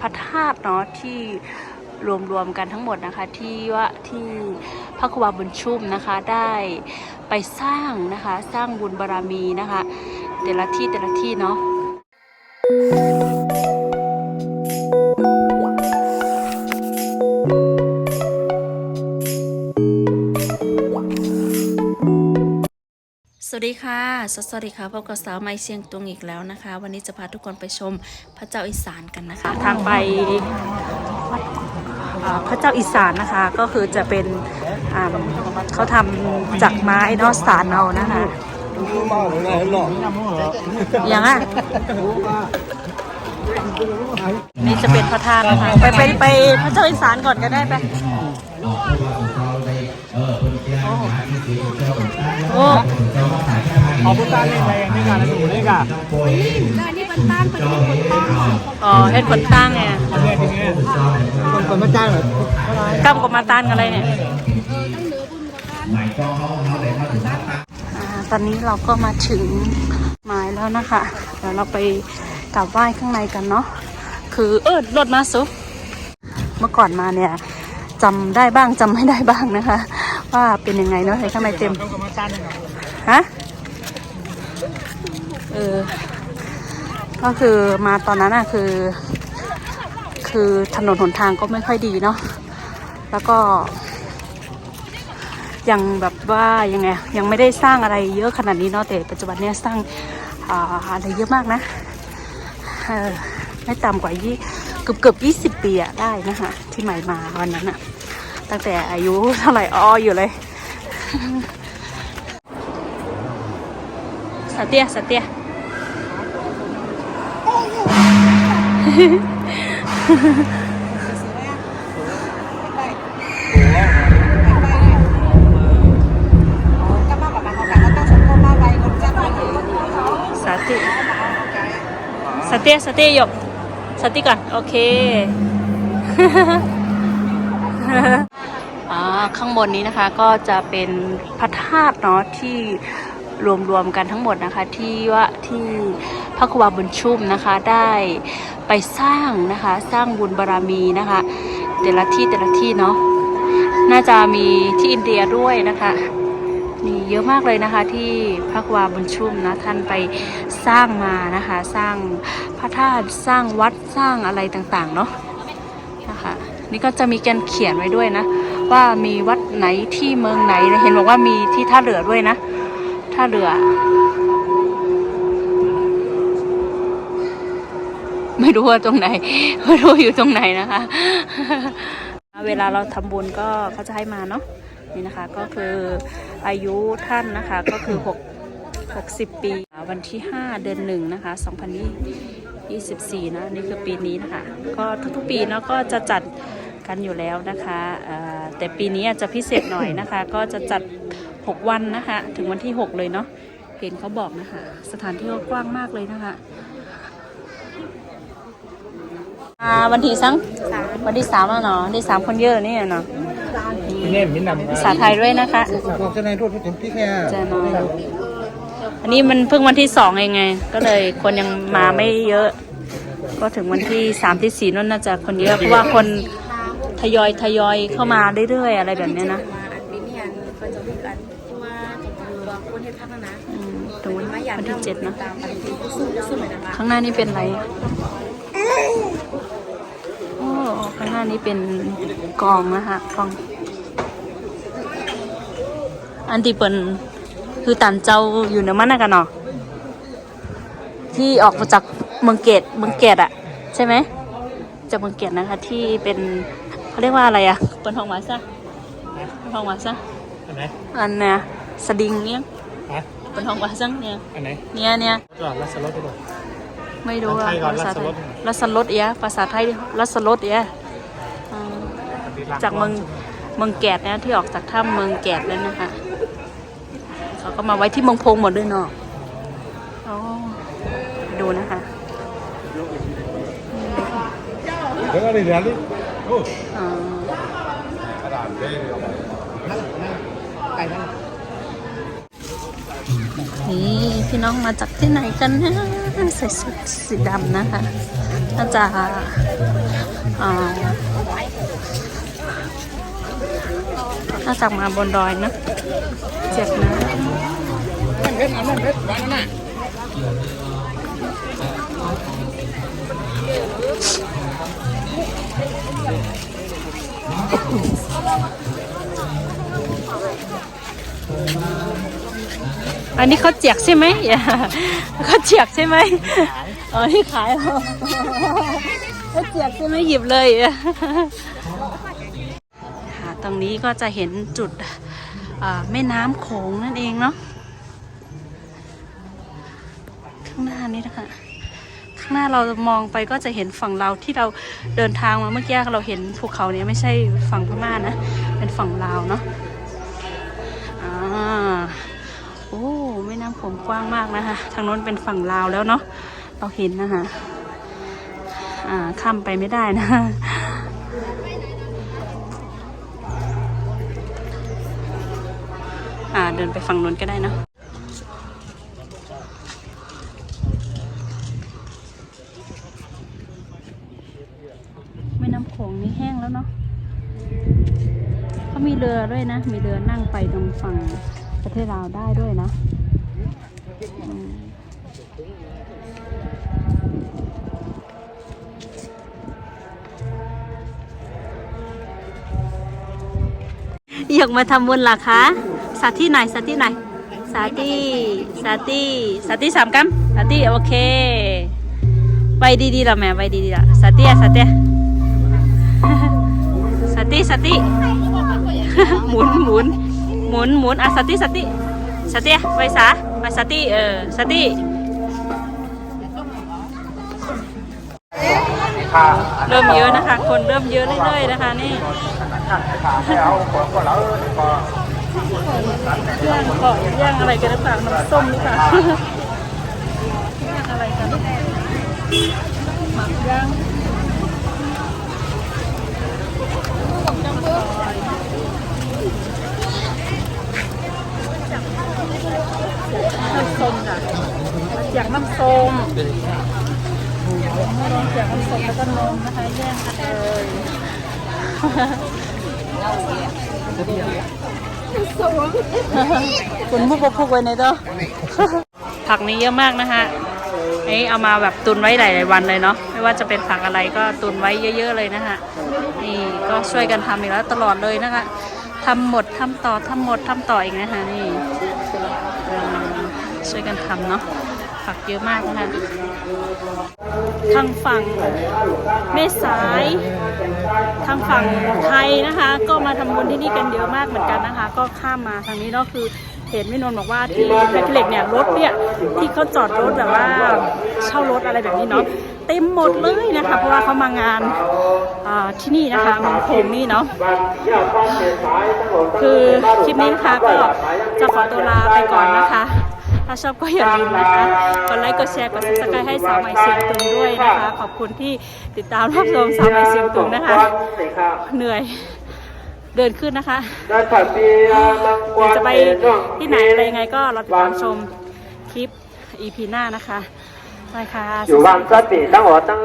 พระธาตุเนาะที่รวมๆกันทั้งหมดนะคะที่ว่าที่พระครูบาบุญชุ่มนะคะได้ไปสร้างนะคะสร้างบุญบารรมีนะคะ แต่ละที่แต่ละที่เนาะ วัสดีค่ะ สวัสดีค่ะ พบกับสาวไม้เชียงตุงอีกแล้วนะคะ วันนี้จะพาทุกคนไปชมพระเจ้าอีสานกันนะคะ ทางไปพระเจ้าอีสานนะคะ ก็คือจะเป็นเขาทำจากไม้นอะสารเอานะคะ อย่างอะนี่จะเป็นพระธาตุนะคะ ไปไปไปพระเจ้าอีสานก่อนก็ได้ไป โอ้เอาพุทธาเล่นแรงนี่กันนะหนูนี่กันอ๋อเฮ็ดคนตั้งไงเนี่ยทีนี้คนคนมาจ้างเหรอกำกับมาตานกันอะไรเนี่ยอ่าตอนนี้เราก็มาถึงหมายแล้วนะคะเดี๋ยวเราไปกราบไหว้ข้างในกันเนาะคือเออรถมาสุเมื่อก่อนมาเนี่ยจำได้บ้างจำไม่ได้บ้างนะคะ ว่าเป็นยังไงเนาะในข้างในเต็มฮะเออก็คือมาตอนนั้นอะคือ คือถนนหนทางก็ไม่ค่อยดีเนาะแล้วก็ ยังแบบว่ายังไงยังไม่ได้สร้างอะไรเยอะขนาดนี้เนาะแต่ปัจจุบันเนี้ยสร้างออะไรเยอะมากนะเออไม่ต่ำกว่ายี่เกือบเกือบยี่สิบปีอะได้นะคะที่ใหม่มาวันนั้นอะ ตั้งแต่อายุเท่าไหร่อ้ออยู่เลยสเตียสเตียสติสเตียสเตียหยกสติก่อน โอเค ข้างบนนี้นะคะก็จะเป็นพระธาตุเนาะที่รวมๆกันทั้งหมดนะคะที่ว่าที่พระครูบาบุญชุ่มนะคะได้ไปสร้างนะคะสร้างบุญบารรมีนะคะแต่ละที่แต่ละที่เนาะน่าจะมีที่อินเดียด้วยนะคะนี่เยอะมากเลยนะคะที่พระกวาบุญชุ่มนะท่านไปสร้างมานะคะสร้างพระธาตุสร้างวัดสร้างอะไรต่างๆเนาะนะคะ นี่ก็จะมีการเขียนไว้ด้วยนะ ว่ามีวัดไหนที่เมืองไหน เห็นบอกว่ามีที่ท่าเรือด้วยนะ ท่าเรือ ไม่รู้ว่าตรงไหน ไม่รู้อยู่ตรงไหนนะคะ เวลาเราทำบุญก็เขาจะให้มาเนาะ นี่นะคะ ก็คืออายุท่านนะคะ ก็คือ6 60ปี วันที่5เดือนหนึ่งนะคะ2024นะนี่คือปีนี้นะคะก็ทุกๆปีเนาะก็จะจัด กันอยู่แล้วนะคะเอ่อแต่ปีนี้อาจจะพิเศษหน่อยนะคะ ก็จะจัด 6 วันนะคะ ถึงวันที่ 6 เลยเนาะเห็นเขาบอกนะคะ สถานที่ก็กว้างมากเลยนะคะอ่าวันที่สังวันที่สามแล้วเนาะวันที่สามคนเยอะนี่เนาะพี่เนี่ยมินนำภาษาไทยด้วยนะคะบอกจะในรูปที่ถึงพี่แค่จะน้อยอันนี้มันเพิ่งวันที่สองเองไง ก็เลยคนยังมาไม่เยอะ ก็ถึงวันที่สามที่สี่นั่นน่าจะคนเยอะเพราะว่าคน ทยอยทยอยเข้ามาเรื่อยๆอะไรแบบเนี้ยนะมาอันนี้เนี่ยก็จะมีกันที่ว่าตัวคนที่พักนะอืมถึงวันวันที่เจ็ดนะตามปฏิทินสู้สู้เลยนะคะข้างหน้านี่เป็นอะไรโอ้ข้างหน้านี้เป็นกองนะคะกองอันที่เป็นคือตันเจ้าอยู่ในมันนะกันเนาะที่ออกมาจากเมืองเกตเมืองเกตอะใช่ไหมจากเมืองเกตนะคะที่เป็น เขาเรียกว่าอะไรอะเปิดห้องหมาซะเปิดห้องหมาซะอันไหนอันเนี้ยสดิงเนี่ยฮะเปิดห้องหมาซังเนี่ยอันไหนเนี่ยเนี่ยจอดรัสรถไปดูไม่รู้อะไทยก่อนภาษาไทยรัรัสสรรสสเอียภาษาไทยรัสรสเอียอ่าจากเมืองเมืองแกดเนี่ยที่ออกจากถ้ำเมืองแกดเลยนะคะเขาก็มาไว้ที่เมืองพงหมดด้วยเนาะอ๋อดูนะคะเดี๋ ยวอะดี๋ยวนี้โอ้อ่าไปนั่งนี่พี่น้องมาจากที่ไหนกันนะใส่ชุดสีดำนะคะน่าจะอ่าจากมาบนดอยนะเจ็บนะ อันนี้เขาเจียกใช่ไหมเขาเจียกใช่ไหมอ๋อที่ขายเหรอเขาเจียกใช่ไหมหยิบเลยค่ะตรงนี้ก็จะเห็นจุดแม่น้ำโขงนั่นเองเนาะข้างหน้านี้นะคะางหน้าเรามองไปก็จะเห็นฝั่งเราที่เราเดินทางมาเมื่อกี้เราเห็นภูเขาเนี้ยไม่ใช่ฝั่งพม่านะ เป็นฝั่งลาวเนาะอ่าโอ้แม่น้ำโขงกว้างมากนะคะ ทางโน้นเป็นฝั่งลาวแล้วเนาะเราเห็นนะคะอ่าข้ามไปไม่ได้นะอ่าเดินไปฝั่งโน้นก็ได้เนอะแม่น้ำโขงนี่ แห้งแล้วเนาะเขามีเรือด้วยนะ มีเรือนั่งไปตรงฝั่งประเทศลาวได้ด้วยนะอยากมาทำบุญหรอคะสาธิตไหนสาธิตไหนสาธิสาธิสาธิสามกัมสาธิโอเค ไปดีๆละแม่ไปดีๆละสาธิอะสาธิ สติสาธิหมุนหมุนหมุนหมุนอะสติสติสติไปสาไปสติเออสติเริ่มเยอะนะคะ คนเริ่มเยอะเรื่อยๆนะคะนี่ย่างเกาะย่างอะไรกันหรือเปล่าน้ำส้มหรือเปล่าย่างอะไรกันหมักย่าง น้ำส้มค่ะมาจากน้ำส้มลองจากน้ำส้มแล้วก็นมนะคะแย่งกันเลยคุณผู้ปกครองไว้ในตัวผักนี้เยอะมากนะคะนี่เอามาแบบตุนไว้หลายๆวันเลยเนาะ ไม่ว่าจะเป็นผักอะไรก็ตุนไว้เยอะ ๆ เลยนะคะ นี่ก็ช่วยกันทำอีกแล้วตลอดเลยนะคะทำหมดทำต่อทำหมดทำต่ออีกนะคะนี่ช่วยกันทำเนาะผักเยอะมากนะคะทางฝั่งแม่สาย ทางฝั่งไทยนะคะ ก็มาทำบุญที่นี่กันเยอะมากเหมือนกันนะคะ ก็ข้ามมาทางนี้เนาะคือเห็นพี่นนท์บอกว่าที่แพ็คเหล็กเนี่ยรถเนี่ยที่เขาจอดรถแบบว่า อะไรแบบนี้เนาะเต็มหมดเลยนะคะ เพราะว่าเขามางานที่นี่นะคะเมืองโคงนี่เนาะคือคลิปนี้นะคะก็จะขอตัวลาไปก่อนนะคะ ถ้าชอบก็อย่าลืมนะคะกดไลค์กดแชร์กดซับสไครต์ให้สาวใหม่เสียงตุงด้วยนะคะ ขอบคุณที่ติดตามรับชมสาวใหม่เสียงตุงนะคะ เหนื่อยเดินขึ้นนะคะจะไปที่ไหนอะไรยังไงก็รอติดตามชมคลิป EP หน้านะคะ ไปค่ะอยู่บ้านสติตั้งหัวตั้ง